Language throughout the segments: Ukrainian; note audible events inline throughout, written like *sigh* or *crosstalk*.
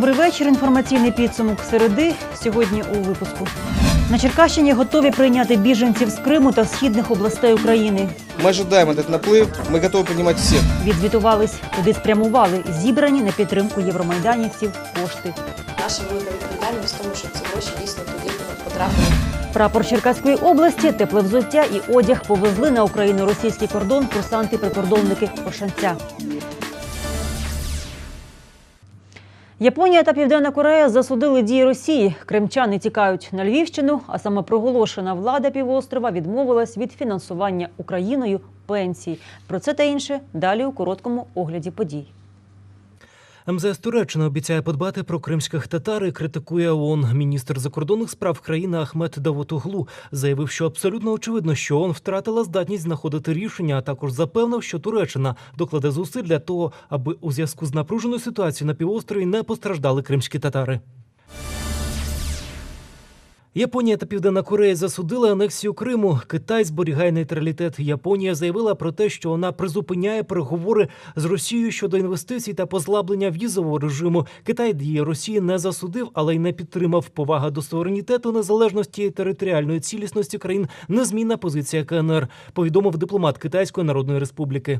Добрий вечір. Інформаційний підсумок середи. Сьогодні у випуску. На Черкащині готові прийняти біженців з Криму та східних областей України. Мы ожидаем этот наплыв, мы готовы принимать всех. Відзвітувались, куди спрямували зібрані на підтримку євромайданівців кошти. Наша велика відповідальність в тому, щоб ці гроші дійсно туди потрапили. Прапор Черкаської області, тепле взуття і одяг повезли на україно-російський кордон курсанти-прикордонники Ошанця. Японія та Південна Корея засудили дії Росії. Кримчани тікають на Львівщину, а самопроголошена влада півострова відмовилась від фінансування Україною пенсій. Про це та інше далі у короткому огляді подій. МЗС Туреччина обіцяє подбати про кримських татар і критикує ООН. Міністр закордонних справ країни Ахмед Давутуглу заявив, що абсолютно очевидно, що ООН втратила здатність знаходити рішення, а також запевнив, що Туреччина докладе зусиль для того, аби у зв'язку з напруженою ситуацією на півострові не постраждали кримські татари. Японія та Південна Корея засудили анексію Криму. Китай зберігає нейтралітет. Японія заявила про те, що вона призупиняє переговори з Росією щодо інвестицій та послаблення візового режиму. Китай дії Росії не засудив, але й не підтримав. Повага до суверенітету, незалежності і територіальної цілісності країн незмінна позиція КНР. Повідомив дипломат Китайської Народної Республіки.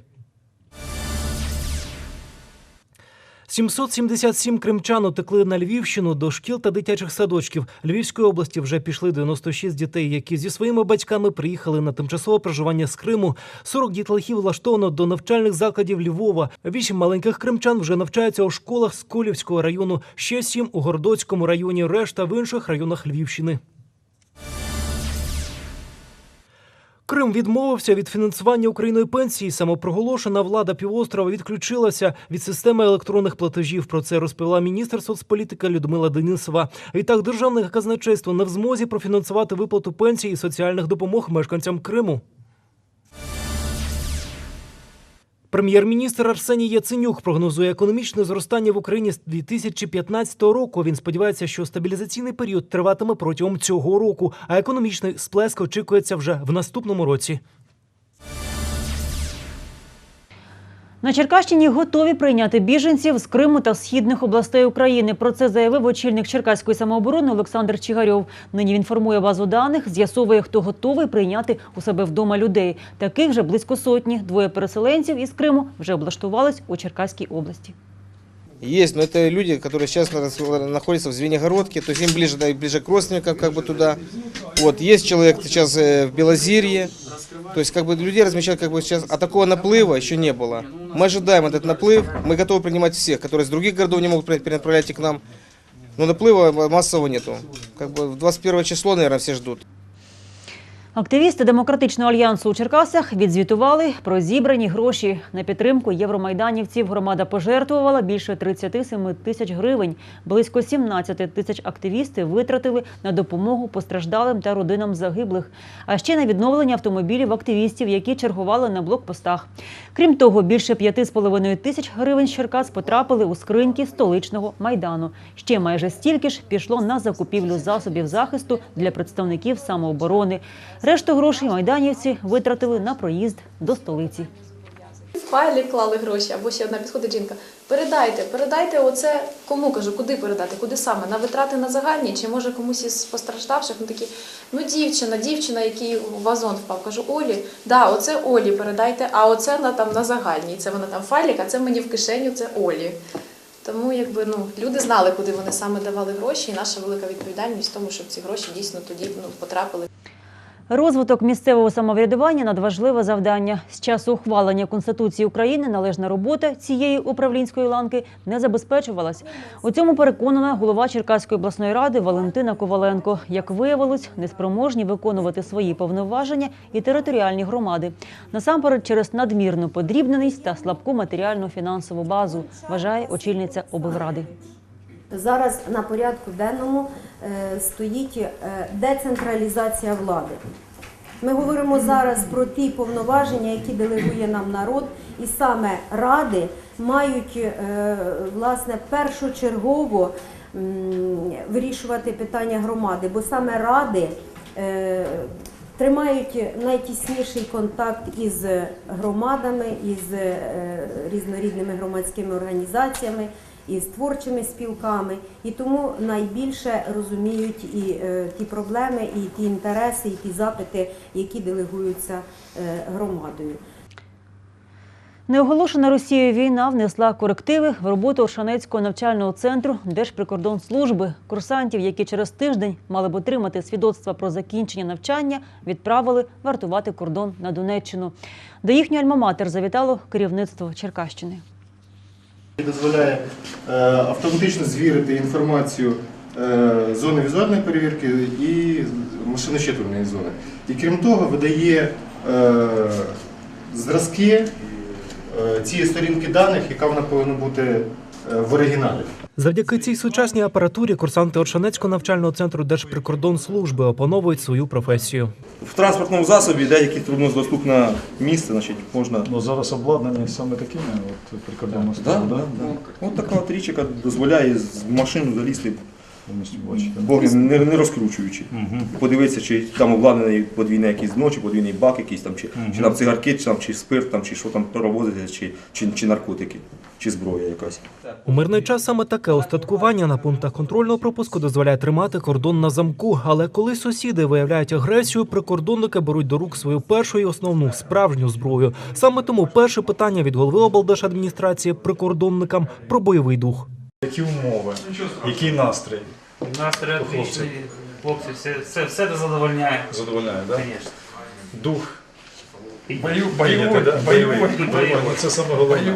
777 кримчан утекли на Львівщину до шкіл та дитячих садочків Львівської області. Вже пішли 96 дітей, які зі своїми батьками приїхали на тимчасове проживання з Криму. 40 дітлахів влаштовано до навчальних закладів Львова. Вісім маленьких кримчан вже навчаються у школах Сколівського району. Ще сім у Городоцькому районі. Решта в інших районах Львівщини. Крим відмовився від фінансування Україною пенсії. Самопроголошена влада півострова відключилася від системи електронних платежів. Про це розповіла міністр соцполітики Людмила Денисова. Відтак державне казначейство не в змозі профінансувати виплату пенсії і соціальних допомог мешканцям Криму. Прем'єр-міністр Арсеній Яценюк прогнозує економічне зростання в Україні з 2015 року. Він сподівається, що стабілізаційний період триватиме протягом цього року, а економічний сплеск очікується вже в наступному році. На Черкащині готові прийняти біженців з Криму та східних областей України. Про це заявив очільник Черкаської самооборони Олександр Чигарьов. Нині він формує базу даних, з'ясовує, хто готовий прийняти у себе вдома людей. Таких вже близько сотні. Двоє переселенців із Криму вже облаштувались у Черкаській області. Есть, но это люди, которые сейчас на- находятся в Звенигородке, то есть им ближе, да, ближе к родственникам, как бы туда. Вот, есть человек сейчас э, в Белозерье, то есть как бы людей размещают как бы сейчас, а такого наплыва еще не было. Мы ожидаем этот наплыв, мы готовы принимать всех, которые с других городов не могут перенаправлять и к нам, но наплыва массового нету. Как бы в 21 число, наверное, все ждут. Активісти демократичного альянсу у Черкасах відзвітували про зібрані гроші на підтримку євромайданівців. Громада пожертвувала більше 37 тисяч гривень. Близько 17 тисяч активісти витратили на допомогу постраждалим та родинам загиблих, а ще на відновлення автомобілів активістів, які чергували на блокпостах. Крім того, більше 5,5 тисяч гривень Черкас потрапили у скриньки столичного майдану. Ще майже стільки ж пішло на закупівлю засобів захисту для представників самооборони. Решту грошей майданівці витратили на проїзд до столиці. Файлі клали гроші, або ще одна підходить жінка. Передайте, передайте оце кому кажу, куди передати, куди саме? На витрати на загальні, чи може комусь із постраждавших? Ну такі, ну дівчина, дівчина, який в вазон впав. Кажу, Олі, да, оце Олі передайте, а оце на там на загальній. Це вона там файлік, а це мені в кишеню, це Олі. Тому якби ну люди знали, куди вони саме давали гроші, і наша велика відповідальність в тому, щоб ці гроші дійсно тоді ну, потрапили Розвиток місцевого самоврядування надважливе завдання. З часу ухвалення Конституції України належна робота цієї управлінської ланки не забезпечувалась. У цьому переконана голова Черкаської обласної ради Валентина Коваленко. Як виявилось, неспроможні виконувати свої повноваження і територіальні громади. Насамперед через надмірну подрібненість та слабку матеріальну фінансову базу, вважає очільниця облради. Зараз на порядку денному стоїть е, децентралізація влади. Ми говоримо зараз про ті повноваження, які делегує нам народ, і саме ради мають е, власне першочергово вирішувати питання громади, бо саме ради е, тримають найтісніший контакт із громадами, із е, різнорідними громадськими організаціями. І з творчими спілками, і тому найбільше розуміють і е, ті проблеми, і ті інтереси, і ті запити, які делегуються е, громадою. Неоголошена Росією війна внесла корективи в роботу Оршанецького навчального центру Держприкордонслужби. Курсантів, які через тиждень мали б отримати свідоцтва про закінчення навчання, відправили вартувати кордон на Донеччину. До їхньої альма-матер завітало керівництво Черкащини. Дозволяє е, автоматично звірити інформацію е, зони візуальної перевірки і машиночитувальної зони. І крім того, видає е, зразки цієї сторінки даних, яка вона повинна бути в оригіналі. Завдяки цій сучасній апаратурі курсанти Оршанецького навчального центру Держприкордонслужби опановують свою професію. В транспортному засобі, деякі трудно доступне місце, значить, можна. Ну зараз обладнання саме такими от прикордонна Да, служба, да, да? да. От така от річ, яка дозволяє з машину залізти, Повністю бачите. боги не, не розкручуючи. Мгм. Подивитися, чи там обладнаний подвійне якісь дно, чи подвійний бак якийсь там, чи, чи там цигарки, чи, там, чи спирт, там, чи що там провозиться, чи, чи, чи наркотики, чи зброя якась. У мирний час саме таке устаткування на пунктах контрольного пропуску дозволяє тримати кордон на замку. Але коли сусіди виявляють агресію, прикордонники беруть до рук свою першу і основну справжню зброю. Саме тому перше питання від голови облдержадміністрації прикордонникам про бойовий дух. Які умови, який настрій Настрій отличний. Хлопці, все, все, все це задовольняє. задовольняє, да? Звісно. Дух Бою, бойовий, да? бойовий. бойовий. бойовий. Ну, Це саме головне.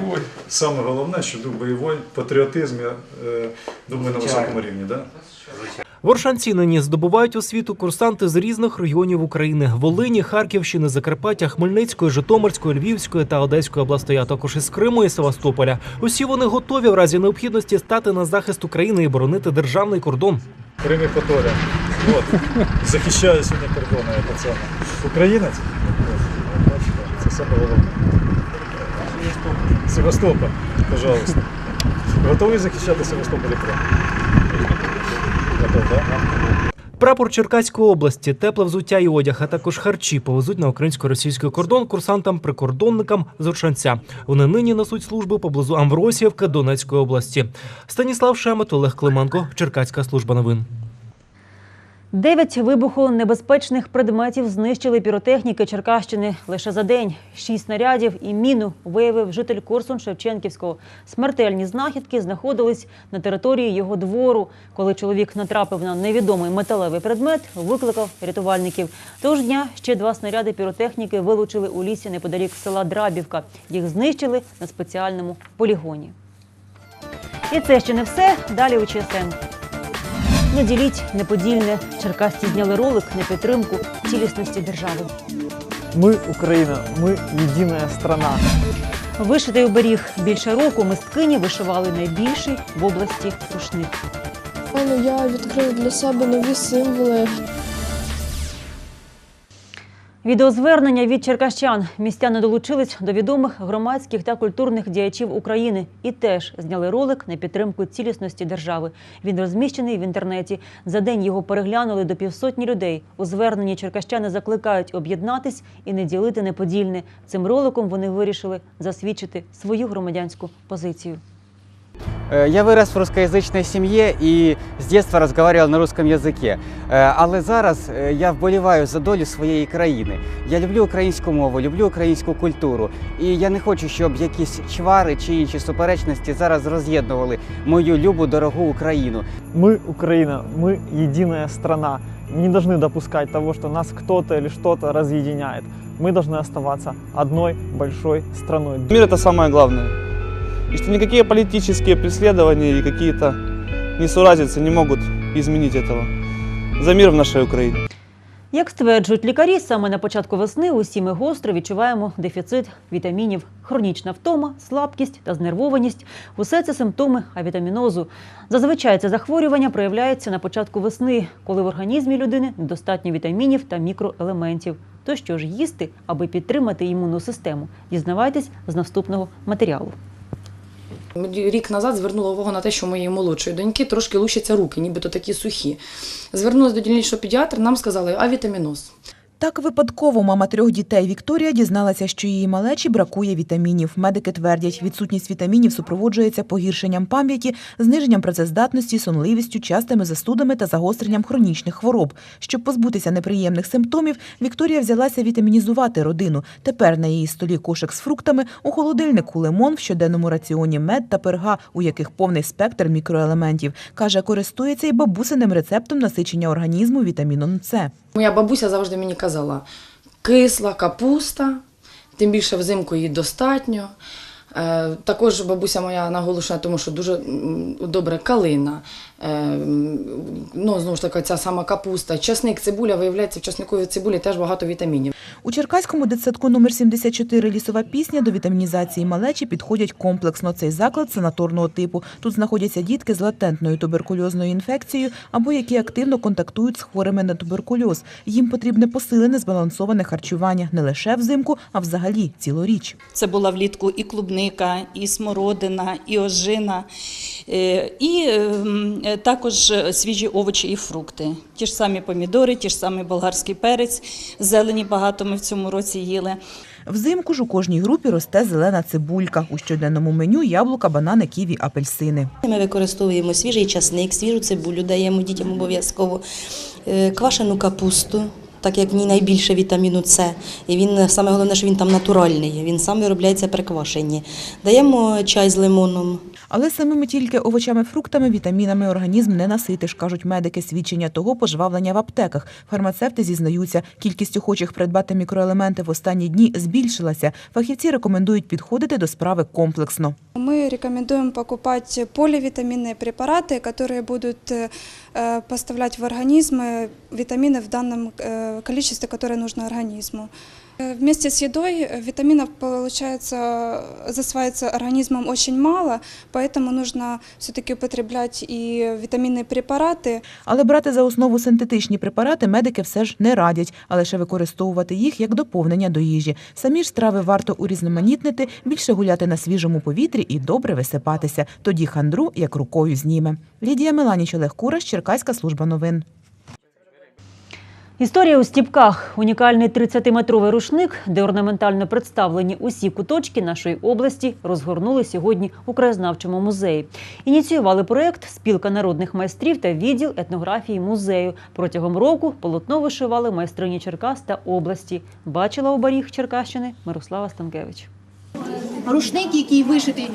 Саме головне, що дух бойовий, патріотизм, я е, думаю, на високому рівні, да? В Оршанці нині здобувають освіту курсанти з різних регіонів України: Волині, Харківщини, Закарпаття, Хмельницької, Житомирської, Львівської та Одеської областей, а також із Криму і Севастополя. Усі вони готові в разі необхідності стати на захист України і боронити державний кордон. Крим і Поторя. От. Захищаю сьогодні кордони, я пацана. Українець? Це саме головне. Севастополь, пожалуйста. Готові захищати Севастополь? Прапор Черкаської області, тепле взуття і одяг, а також харчі повезуть на українсько-російський кордон курсантам-прикордонникам з Оршанця. Вони нині несуть службу поблизу Амвросіївки Донецької області. Станіслав Шемет, Олег Клименко, Черкаська служба новин. Дев'ять вибухонебезпечних предметів знищили піротехніки Черкащини лише за день. Шість снарядів і міну виявив житель Корсун Шевченківського. Смертельні знахідки знаходились на території його двору. Коли чоловік натрапив на невідомий металевий предмет, викликав рятувальників. Того ж дня ще два снаряди піротехніки вилучили у лісі неподалік села Драбівка. Їх знищили на спеціальному полігоні. І це ще не все. Далі у ЧСН. Не діліть неподільне. Черкасці зняли ролик на підтримку цілісності держави. Ми Україна, ми єдина страна. Вишитий оберіг більше року мисткині вишивали найбільший в області рушник. Я відкрив для себе нові символи. Відеозвернення від черкащан. Містяни долучились до відомих громадських та культурних діячів України і теж зняли ролик на підтримку цілісності держави. Він розміщений в інтернеті. За день його переглянули до півсотні людей. У зверненні черкащани закликають об'єднатись і не ділити неподільне. Цим роликом вони вирішили засвідчити свою громадянську позицію. Э, Я вырос в русскоязычной семье и з детства разговаривал на русском языке. Е, Але зараз е, я вболіваю за долю своєї країни. Я люблю українську мову, люблю українську культуру. І я не хочу, щоб якісь чвари чи інші суперечності зараз роз'єднували мою любу дорогу Україну. Мы Украина, мы единая страна. Не должны допускать того, что нас кто-то или что-то разъединяет. Мы должны оставаться одной большой страной. Мир это самое главное. И что никакие политические преследования и какие-то несуразицы не могут изменить этого. За мир в нашей Украине. Як стверджують лікарі, саме на початку весни усі ми гостро відчуваємо дефіцит вітамінів, хронічна втома, слабкість та знервованість – усе це симптоми авітамінозу. Зазвичай це захворювання проявляється на початку весни, коли в організмі людини недостатньо вітамінів та мікроелементів. То що ж їсти, аби підтримати імунну систему? Дізнавайтесь з наступного матеріалу. Рік назад звернула увагу на те, що моєї молодшої доньки трошки лущаться руки, нібито такі сухі. Звернулася до дільничного педіатра, нам сказали авітаміноз. Так випадково мама трьох дітей Вікторія дізналася, що її малечі бракує вітамінів. Медики твердять, відсутність вітамінів супроводжується погіршенням пам'яті, зниженням працездатності, сонливістю, частими застудами та загостренням хронічних хвороб. Щоб позбутися неприємних симптомів, Вікторія взялася вітамінізувати родину. Тепер на її столі кошик з фруктами, у холодильнику лимон, в щоденному раціоні мед та перга, у яких повний спектр мікроелементів. Каже, користується й бабусиним рецептом насичення організму вітаміном С. Моя бабуся завжди мені казала: кисла капуста, тим більше взимку її достатньо. Е, Також бабуся моя наголошена, тому, що дуже добре калина, ну, знову ж таки, ця сама капуста, часник, цибуля, виявляється, в часниковій цибулі теж багато вітамінів. У Черкаському дитсадку номер 74 лісова пісня до вітамінізації малечі підходять комплексно. Цей заклад санаторного типу. Тут знаходяться дітки з латентною туберкульозною інфекцією або які активно контактують з хворими на туберкульоз. Їм потрібне посилене збалансоване харчування не лише взимку, а взагалі цілоріч. Це була влітку і клубника, і смородина, і ожина, е, і ем, також е, свіжі овочі і фрукти. Ті ж самі помідори, ті ж самі болгарський перець, зелені багато ми в цьому році їли. Взимку ж у кожній групі росте зелена цибулька. У щоденному меню яблука, банани, ківі, апельсини. Ми використовуємо свіжий часник, свіжу цибулю даємо дітям обов'язково, е, квашену капусту, так як в ній найбільше вітаміну С. І він саме головне, що він там натуральний, він сам виробляється при квашенні. Даємо чай з лимоном. Але самими тільки овочами, фруктами, вітамінами організм не наситиш, кажуть медики. Свідчення того пожвавлення в аптеках. Фармацевти зізнаються, кількість охочих придбати мікроелементи в останні дні збільшилася. Фахівці рекомендують підходити до справи комплексно. Мы рекомендуем покупать поливитаминные препараты, которые будут э, э, поставлять в организм э, витамины в данном э, количестве, которое нужно организму. Э, Вместе с едой э, витаминов, получается, засваивается организмом очень мало, поэтому нужно все-таки употреблять и витаминные препараты. Але брати за основу синтетичні препарати медики все ж не радять, а лише використовувати їх як доповнення до їжі. Самі ж страви варто урізноманітнити, більше гуляти на свіжому повітрі і добре висипатися. Тоді хандру як рукою зніме. Лідія Меланіч, Олег Кураш, Черкаська служба новин. Історія у стіпках унікальний 30-метровий рушник, де орнаментально представлені усі куточки нашої області, розгорнули сьогодні у краєзнавчому музеї. Ініціювали проєкт Спілка народних майстрів та відділ етнографії музею. Протягом року полотно вишивали майстрині Черкас та області. Бачила оберіг Черкащини Мирослава Станкевич. Рушник, який вишитий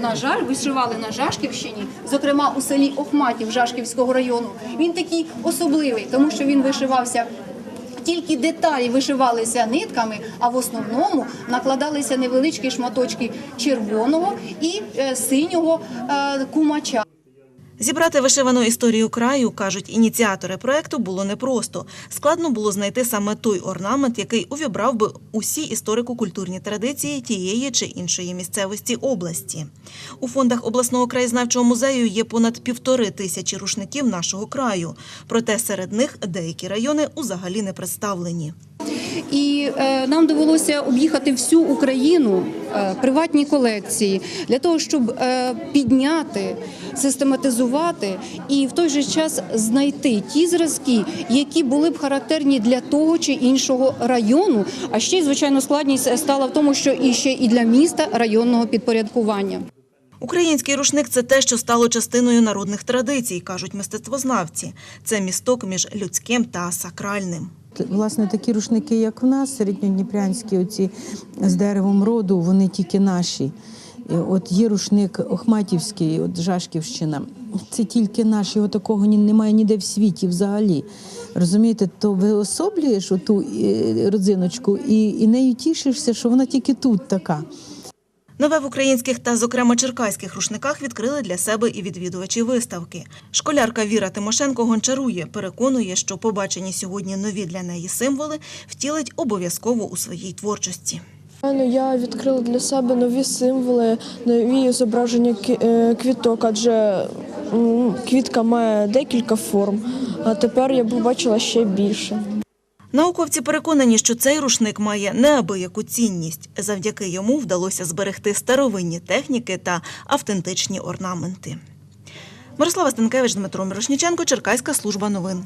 на жаль, вишивали на Жашківщині, зокрема у селі Охматів Жашківського району. Він такий особливий, тому що він вишивався. Тільки деталі вишивалися нитками, а в основному накладалися невеличкі шматочки червоного і е, синього е, кумача. Зібрати вишивану історію краю, кажуть ініціатори проекту, було непросто. Складно було знайти саме той орнамент, який увібрав би усі історико-культурні традиції тієї чи іншої місцевості області. У фондах обласного краєзнавчого музею є понад півтори тисячі рушників нашого краю. Проте серед них деякі райони узагалі не представлені. І е, нам довелося об'їхати всю Україну, е, приватні колекції, для того, щоб е, підняти, систематизувати і в той же час знайти ті зразки, які були б характерні для того чи іншого району. А ще й звичайно складність стала в тому, що і ще і для міста районного підпорядкування. Український рушник це те, що стало частиною народних традицій, кажуть мистецтвознавці. Це місток між людським та сакральним. Власне, такі рушники, як в нас, середньодніпрянські, оці з деревом роду, вони тільки наші. От є рушник Охматівський, от Жашківщина. Це тільки наш, його такого ні- немає ніде в світі взагалі. Розумієте, то виособлюєш оту е, родзиночку і, і нею тішишся, що вона тільки тут така. Нове в українських та, зокрема, черкаських рушниках відкрили для себе і відвідувачі виставки. Школярка Віра Тимошенко гончарує, переконує, що побачені сьогодні нові для неї символи втілить обов'язково у своїй творчості. Я відкрила для себе нові символи, нові зображення е, квіток, адже квітка має декілька форм. А тепер я побачила ще більше. Науковці переконані, що цей рушник має неабияку цінність. Завдяки йому вдалося зберегти старовинні техніки та автентичні орнаменти. Мирослава Станкевич, Дмитро Мирошніченко, Черкаська служба новин.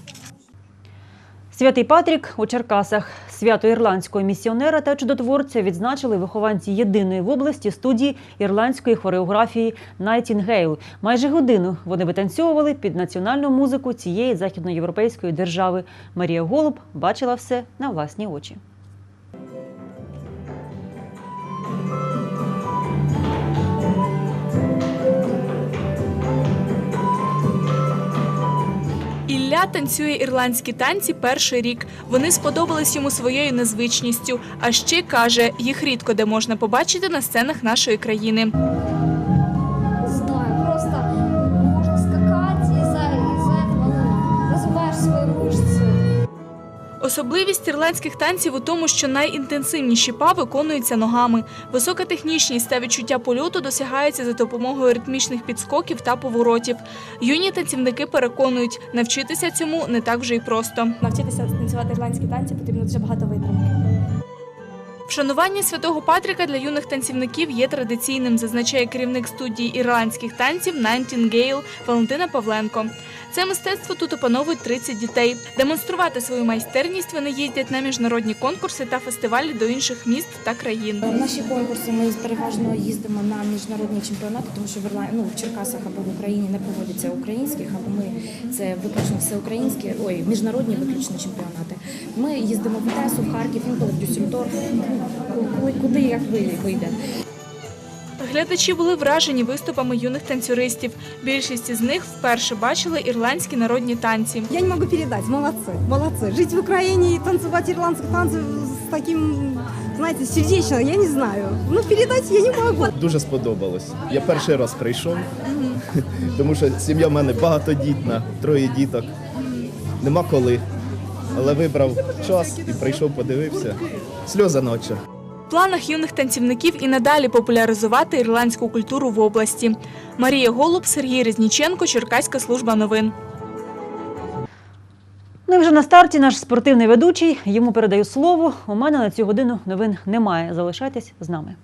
Святий Патрік у Черкасах. Свято ірландського місіонера та чудотворця відзначили вихованці єдиної в області студії ірландської хореографії Найтінгейл. Майже годину вони витанцьовували під національну музику цієї західноєвропейської держави. Марія Голуб бачила все на власні очі. Ілля танцює ірландські танці перший рік. Вони сподобались йому своєю незвичністю. А ще каже, їх рідко де можна побачити на сценах нашої країни. Особливість ірландських танців у тому, що найінтенсивніші па виконуються ногами. Висока технічність та відчуття польоту досягаються за допомогою ритмічних підскоків та поворотів. Юні танцівники переконують, навчитися цьому не так вже й просто. Навчитися танцювати ірландські танці потрібно дуже багато витримки. Вшанування святого Патріка для юних танцівників є традиційним, зазначає керівник студії ірландських танців Nightingale Валентина Павленко. Це мистецтво тут опановують 30 дітей. Демонструвати свою майстерність вони їздять на міжнародні конкурси та фестивалі до інших міст та країн. Наші конкурси ми переважно їздимо на міжнародні чемпіонати, тому що в Ірла- ну, в Черкасах або в Україні не проводяться українських, або ми це виключно всеукраїнські, ой, міжнародні виключно чемпіонати. Ми їздимо в Одесу, в Харків, інколи в Дюссельдорф, коли, куди як ви- вийде. Глядачі були вражені виступами юних танцюристів. Більшість із них вперше бачили ірландські народні танці. Я не могу передать. Молодцы, молодцы. Жить в Украине и танцевать ирландские танцы с таким, знаете, сердечно, я не знаю. Ну, передать я не могу. Дуже сподобалось. Я перший раз прийшов, *laughs* тому що сім'я в мене багатодітна, троє діток. Нема коли. Але вибрав час і прийшов, подивився. Сльози на очах. В планах юних танцівників і надалі популяризувати ірландську культуру в області. Марія Голуб, Сергій Резніченко, Черкаська служба новин. Ну і вже на старті наш спортивний ведучий. Йому передаю слово. У мене на цю годину новин немає. Залишайтесь з нами.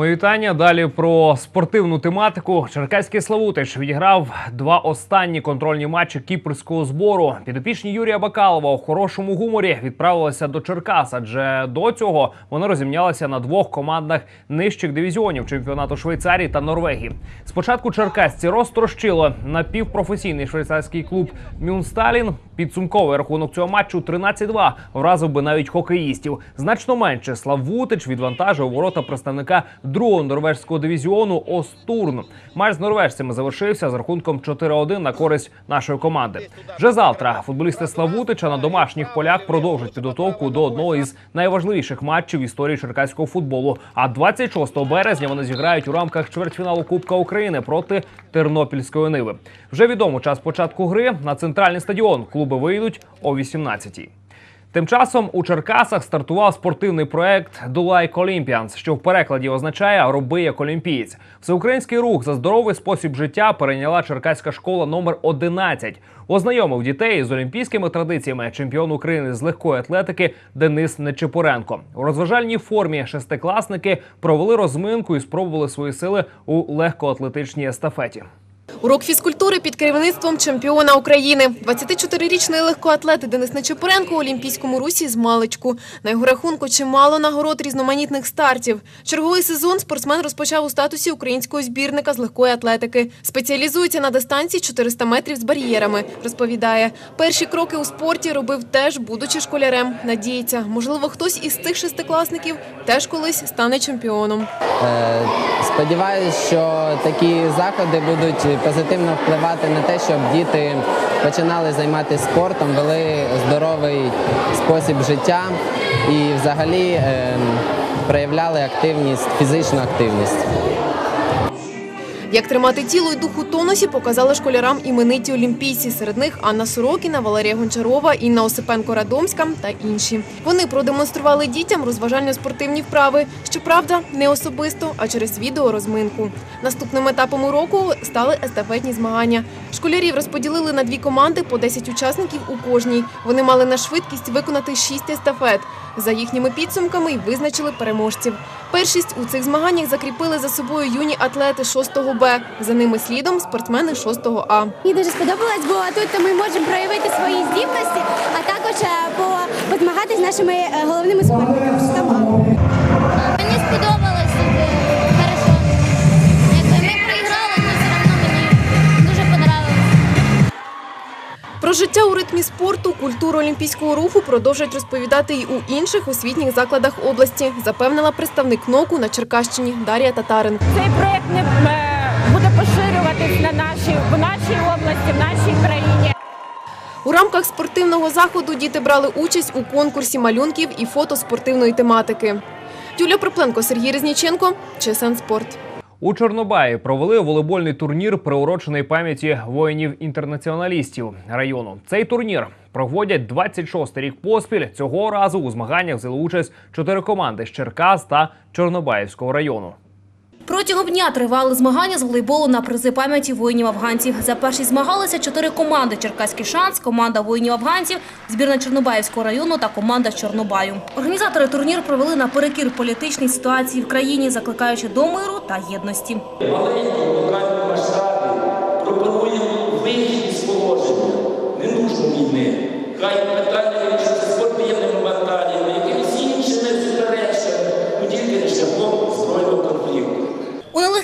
Мої вітання. Далі про спортивну тематику. Черкаський Славутич відіграв два останні контрольні матчі кіпрського збору. Підопічні Юрія Бакалова у хорошому гуморі відправилися до Черкас, адже до цього вони розімнялися на двох командах нижчих дивізіонів чемпіонату Швейцарії та Норвегії. Спочатку черкасці розтрощило напівпрофесійний швейцарський клуб Мюнсталін. Підсумковий рахунок цього матчу 13-2 вразив би навіть хокеїстів. Значно менше Славутич відвантажив ворота представника другого норвежського дивізіону Остурн. Матч з норвежцями завершився з рахунком 4-1 на користь нашої команди. Вже завтра футболісти Славутича на домашніх полях продовжать підготовку до одного із найважливіших матчів в історії черкаського футболу. А 26 березня вони зіграють у рамках чвертьфіналу Кубка України проти Тернопільської Ниви. Вже відомо час початку гри на центральний стадіон. Клуби вийдуть о 18-й. Тим часом у Черкасах стартував спортивний проект «Do Like Olympians», що в перекладі означає «Роби як олімпієць». Всеукраїнський рух за здоровий спосіб життя перейняла черкаська школа номер 11. Ознайомив дітей з олімпійськими традиціями чемпіон України з легкої атлетики Денис Нечипоренко. У розважальній формі шестикласники провели розминку і спробували свої сили у легкоатлетичній естафеті. Урок фізкультури під керівництвом чемпіона України. 24-річний легкоатлет Денис Нечепоренко у Олімпійському русі з маличку. На його рахунку чимало нагород різноманітних стартів. Черговий сезон спортсмен розпочав у статусі українського збірника з легкої атлетики. Спеціалізується на дистанції 400 метрів з бар'єрами. Розповідає, перші кроки у спорті робив теж, будучи школярем. Надіється, можливо, хтось із цих шестикласників теж колись стане чемпіоном. Е, Сподіваюсь, що такі заходи будуть позитивно впливати на те, щоб діти починали займатися спортом, вели здоровий спосіб життя і взагалі е, проявляли активність, фізичну активність. Як тримати тіло і дух у тонусі, показали школярам імениті олімпійці. Серед них Анна Сорокіна, Валерія Гончарова, Інна Осипенко-Радомська та інші. Вони продемонстрували дітям розважально-спортивні вправи. Щоправда, не особисто, а через відеорозминку. Наступним етапом уроку стали естафетні змагання. Школярів розподілили на дві команди по 10 учасників у кожній. Вони мали на швидкість виконати 6 естафет. За їхніми підсумками й визначили переможців. Першість у цих змаганнях закріпили за собою юні атлети 6 Б. За ними слідом спортсмени 6 А. Мені дуже сподобалось, бо тут ми можемо проявити свої здібності, а також позмагатися по- позмагатись з нашими е, головними спортсменами. Про життя у ритмі спорту, культуру олімпійського руху продовжують розповідати й у інших освітніх закладах області, запевнила представник НОКу на Черкащині Дар'я Татарин. Цей проект не е, буде поширюватись на нашій в нашій області, в нашій країні. У рамках спортивного заходу діти брали участь у конкурсі малюнків і фото спортивної тематики. Юлія Пропленко, Сергій Резніченко, ЧСН Спорт. У Чорнобаї провели волейбольний турнір, приурочений пам'яті воїнів-інтернаціоналістів району. Цей турнір проводять 26-й рік поспіль. Цього разу у змаганнях взяли участь чотири команди з Черкас та Чорнобаївського району. Протягом дня тривали змагання з волейболу на призи пам'яті воїнів-афганців. За першість змагалися чотири команди: Черкаський шанс, команда воїнів-афганців, збірна Чорнобаївського району та команда з Чорнобаю. Організатори турнір провели наперекір політичній ситуації в країні, закликаючи до миру та єдності. пропонуємо вихід із положення. Не нужно. Хай питання спортивними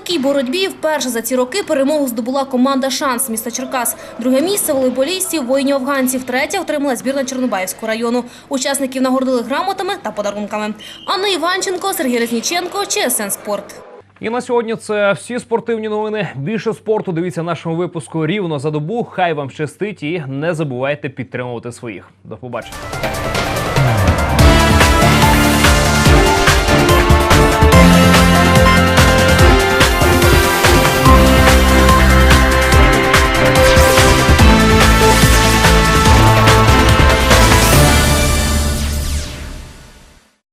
Нелегкій боротьбі вперше за ці роки перемогу здобула команда «Шанс» міста Черкас. Друге місце волейболістів, воїнів-афганців. Третє отримала збірна Чорнобаївського району. Учасників нагородили грамотами та подарунками. Анна Іванченко, Сергій Резніченко, ЧСН Спорт. І на сьогодні це всі спортивні новини. Більше спорту дивіться нашому випуску рівно за добу. Хай вам щастить і не забувайте підтримувати своїх. До побачення.